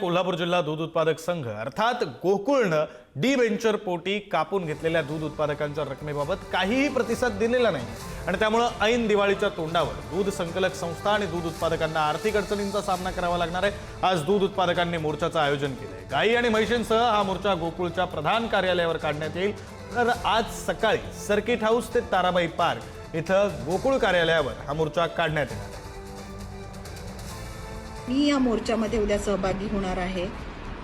कोल्हापूर जिल्हा दूध उत्पादक संघ अर्थात गोकुळनं डी वेंचर पोटी कापून घेतलेल्या दूध उत्पादकांच्या रकमेबाबत काहीही प्रतिसाद दिलेला नाही. आणि त्यामुळं ऐन दिवाळीच्या तोंडावर दूध संकलक संस्था आणि दूध उत्पादकांना आर्थिक अडचणींचा सामना करावा लागणार आहे. आज दूध उत्पादकांनी मोर्चाचं आयोजन केलंय. गाई आणि म्हैशींसह हा मोर्चा गोकुळच्या प्रधान कार्यालयावर काढण्यात येईल. तर आज सकाळी सर्किट हाऊस ते ताराबाई पार्क इथं गोकुळ कार्यालयावर हा मोर्चा काढण्यात येणार. मी या मोर्चामध्ये उद्या सहभागी होणार आहे.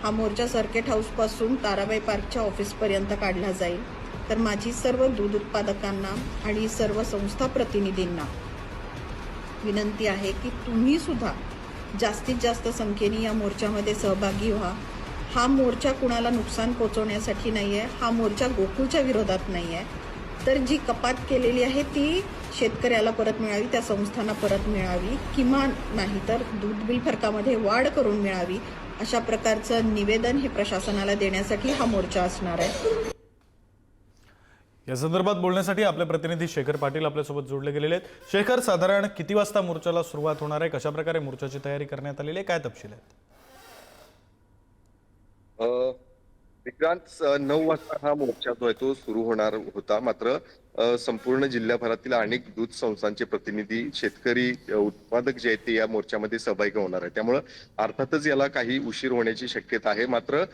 हा मोर्चा सर्किट हाऊसपासून ताराबाई पार्कच्या ऑफिसपर्यंत काढला जाईल. तर माझी सर्व दूध उत्पादकांना आणि सर्व संस्था प्रतिनिधींना विनंती आहे की तुम्ही सुद्धा जास्तीत जास्त संख्येने या मोर्चामध्ये सहभागी व्हा. हा मोर्चा कुणाला नुकसान पोचवण्यासाठी नाही आहे हा मोर्चा गोकुळच्या विरोधात नाही आहे तर जी कपात केलेली आहे ती शेतकऱ्याला परत मिळावी त्या संस्थांना परत मिळावी. किमान नाही तर दूध बिल फरकामध्ये वाढ करून मिळावी अशा प्रकारचं निवेदन हे प्रशासनाला देण्यासाठी हा मोर्चा असणार आहे. या संदर्भात बोलण्यासाठी आपले प्रतिनिधी शेखर पाटील आपल्यासोबत जोडले गेलेले आहेत. शेखर साधारण किती वाजता मोर्चाला सुरुवात होणार आहे? कशा प्रकारे मोर्चाची तयारी करण्यात आलेली आहे? काय तपशील आहेत? अ, विक्रांत नऊ वाजता हा मोर्चा जो आहे तो सुरू होणार होता. मात्र संपूर्ण जिल्ह्याभरातील अनेक दूध संस्थांचे प्रतिनिधी शेतकरी उत्पादक जे आहेत ते या मोर्चामध्ये सहभागी होणार आहे त्यामुळं अर्थातच याला काही उशीर होण्याची शक्यता आहे. मात्र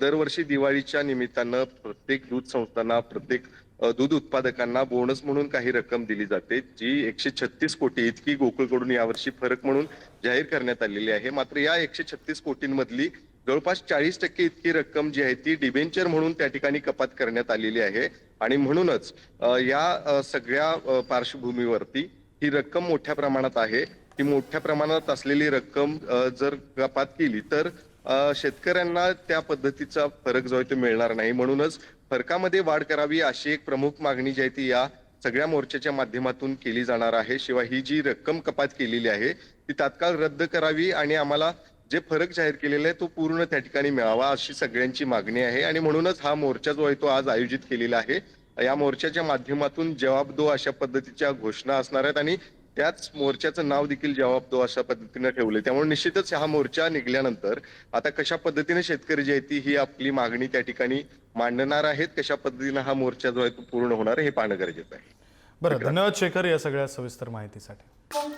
दरवर्षी दिवाळीच्या निमित्तानं प्रत्येक दूध संस्थांना प्रत्येक दूध उत्पादकांना बोनस म्हणून काही रक्कम दिली जाते जी एकशे छत्तीस कोटी इतकी गोकुळकडून यावर्षी फरक म्हणून जाहीर करण्यात आलेली आहे. मात्र या एकशे छत्तीस कोटींमधली जवळपास चाळीस टक्के इतकी रक्कम जी आहे ती डिबेंचर म्हणून त्या ठिकाणी कपात करण्यात आलेली आहे. आणि म्हणूनच या सगळ्या पार्श्वभूमीवरती ही रक्कम मोठ्या प्रमाणात आहे. ती मोठ्या प्रमाणात असलेली रक्कम जर कपात केली तर शेतकऱ्यांना त्या पद्धतीचा फरक जो आहे तो मिळणार नाही. म्हणूनच फरकामध्ये वाढ करावी अशी एक प्रमुख मागणी जी आहे ती या सगळ्या मोर्चाच्या माध्यमातून केली जाणार आहे. शिवाय ही जी रक्कम कपात केलेली आहे ती तात्काळ रद्द करावी आणि आम्हाला जे फरक जाहीर केलेला आहे तो पूर्ण त्या ठिकाणी मिळावा अशी सगळ्यांची मागणी आहे. आणि म्हणूनच हा मोर्चा जो आहे तो आज आयोजित केलेला आहे. या मोर्चाच्या माध्यमातून जवाब दो अशा पद्धतीच्या घोषणा असणार आहेत आणि त्याच मोर्चाचं नाव देखील जवाब दो अशा पद्धतीने ठेवले त्यामुळे निश्चितच हा मोर्चा निघाल्यानंतर आता कशा पद्धतीने शेतकरी जी आहे ती ही आपली मागणी त्या ठिकाणी मांडणार आहेत कशा पद्धतीने हा मोर्चा जो आहे तो पूर्ण होणार आहे हे पाहणं गरजेचं आहे. बरं धन्यवाद शेखर या सगळ्या सविस्तर माहितीसाठी.